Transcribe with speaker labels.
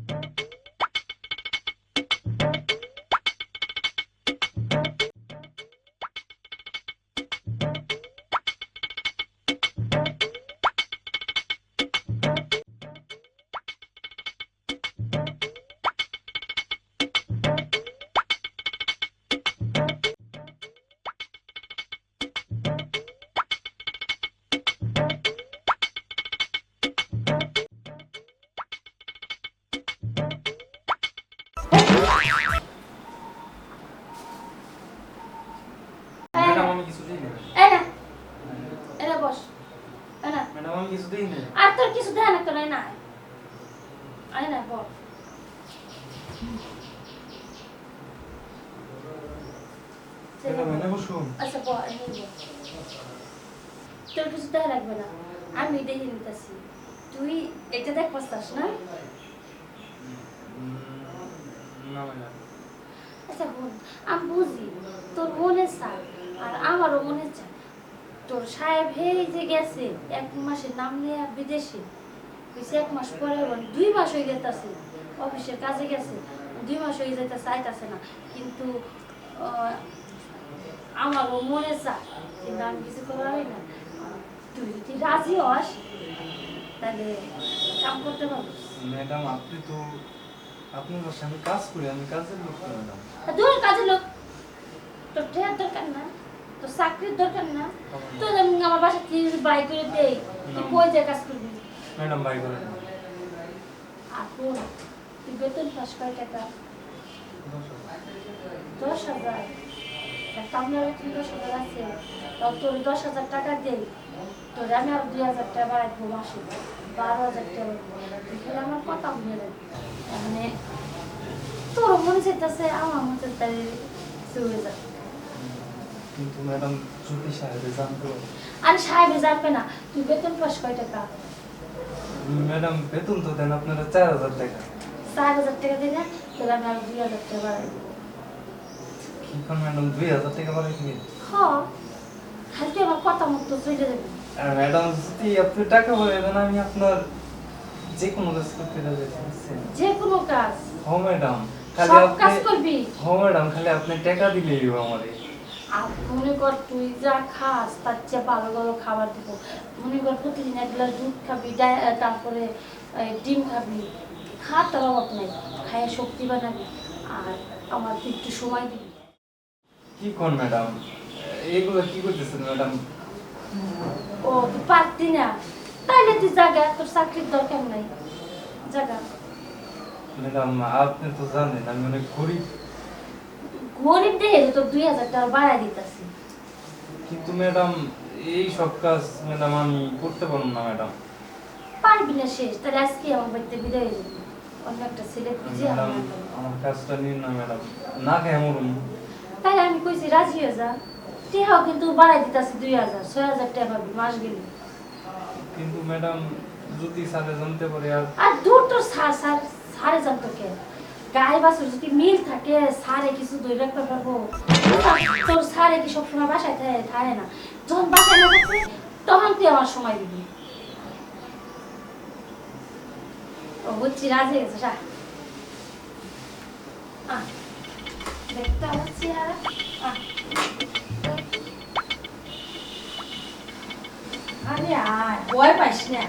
Speaker 1: Madam
Speaker 2: বস। এই না?
Speaker 1: Madam আমি কিছু দিই না
Speaker 2: আর তোর কিছু দেয় না তো নাই। না আয় না বল আচ্ছা বল এই নে বল। তোর কিছু দেয় লাগবে না। আমি দেখে নিতেছি। তুই এটা দেখ পাস্তাস না? আচ্ছা বোন আমি বুঝি। তোর মনে চায় আর আমারও মনে চায় তোর সাহেব হে যে গেছে এক মাসের নাম নিয়ে বিদেশে। কইছে এক মাস পরে দুই মাস হয়ে যেতেছে অফিসের কাজে গেছে দুই মাস হয়ে যেতেছে আইতাছে না। কিন্তু আমারও মনে চায় কিন্তু আমি কিছু হয় না। তুই যদি রাজি হস তাহলে কাম করতে পারব
Speaker 1: ম্যাডাম আপনি তো আপনার বাসায় আমি কাজ করি আমি কাজের লোক তো ম্যাডাম।
Speaker 2: দূর কাজে লোক। তোর ঠেয়ার দরকার না তোর চাকরির দরকার না। আমি আমার বাসা থেকে বাই করে দেই তুই কই যে কাজ করবি?
Speaker 1: ম্যাডাম বাই
Speaker 2: আর বোন, তুই বেতন পাস কয় টাকা? দশ হাজার। আপনার বেতন দশ হাজার আছে। তোর দশ হাজার টাকা দেই। তোর আমি আর দুই হাজার টাকা বাড়াইবো মাসে। বারো হাজার টাকা এখানে আমার কথা মনে মানে তোর মনে চাইতেছে আমার মনে চাইতে
Speaker 1: কিন্তু ম্যাডাম যদি সাহেবে জানতো
Speaker 2: আরে সাহেব জানবে না তুই বেতন পাস কয় টাকা?
Speaker 1: ম্যাডাম বেতন তো দেন আপনারা চার হাজার টাকা।
Speaker 2: চার হাজার টাকা দিলে তোর আমি আর দুই হাজার টাকা বাড়াই
Speaker 1: কি কোন ম্যাডাম দুই হাজার টাকা বাড়াই দিবেন
Speaker 2: হ খালি তুই আমার কথা মতো চলে যাবে।
Speaker 1: আর ম্যাডাম যদি আপনি টাকা বাড়াই দেন আমি আপনার যে কোনো কাজ করতে রাজি আছি,
Speaker 2: যে কোনো কাজ
Speaker 1: ম্যাডাম। খালি
Speaker 2: সব কাজ
Speaker 1: আপনি
Speaker 2: করবি।
Speaker 1: হ ম্যাডাম খালি আপনি টাকা দিলেই হবে আমারে।
Speaker 2: আর মনে কর তুই যা খাস তার চেয়ে ভালো ভালো খাবার দেবো। মনে কর প্রতিদিন এক গ্লাস দুধ খাবি তারপরে ডিম খাবি। খা তার অভাব নাই খাইয়ে শক্তি বানাবি আর আমার একটু সময় দিবি।
Speaker 1: কি কোন ম্যাডাম? এগুলো কি করতেছেন ম্যাডাম?
Speaker 2: ও তুই পারতি না। তুই জাগা তোর চাকরির দরকার নাই। জাগা
Speaker 1: ম্যাডাম আপনি তো জানেন আমি অনেক গরিব।
Speaker 2: গরিব দেখে তো দুই হাজার টাকা বাড়াই দিতেছি।
Speaker 1: কিন্তু ম্যাডাম এই সব কাজ ম্যাডাম আমি করতে পারব না ম্যাডাম।
Speaker 2: পারবি না শেষ তাহলে আজকে আমার বাড়িতে বিদায় হয়ে যাবি। অন্য একটা ছেলে খুঁজে
Speaker 1: ম্যাডাম
Speaker 2: আমার
Speaker 1: কাজটা নিন না ম্যাডাম না খেয়ে মরুন
Speaker 2: তাহলে আমি কইছি রাজি হয়ে যা। টিহাও কিন্তু বাড়াই দিতেছি দুই হাজার ছয় হাজার টাকা পাবি মাস গেলে।
Speaker 1: কিন্তু ম্যাডাম যদি স্যারে জানতে পারে আর
Speaker 2: আর দূর তোর সার সার সারে জানতো কে? গায়ে বাছুর যদি মিল থাকে সারে কিছু ধরে রাখতে পারব তোর সারে কি সবসময় বাসায় থাকে না? যখন বাসায় না থাকবে তখন তুই আমার সময় দিবি। ও বুঝছি রাজি গেছে আহ, দেখতে আহ। আরে আয় ভয় পাইস না।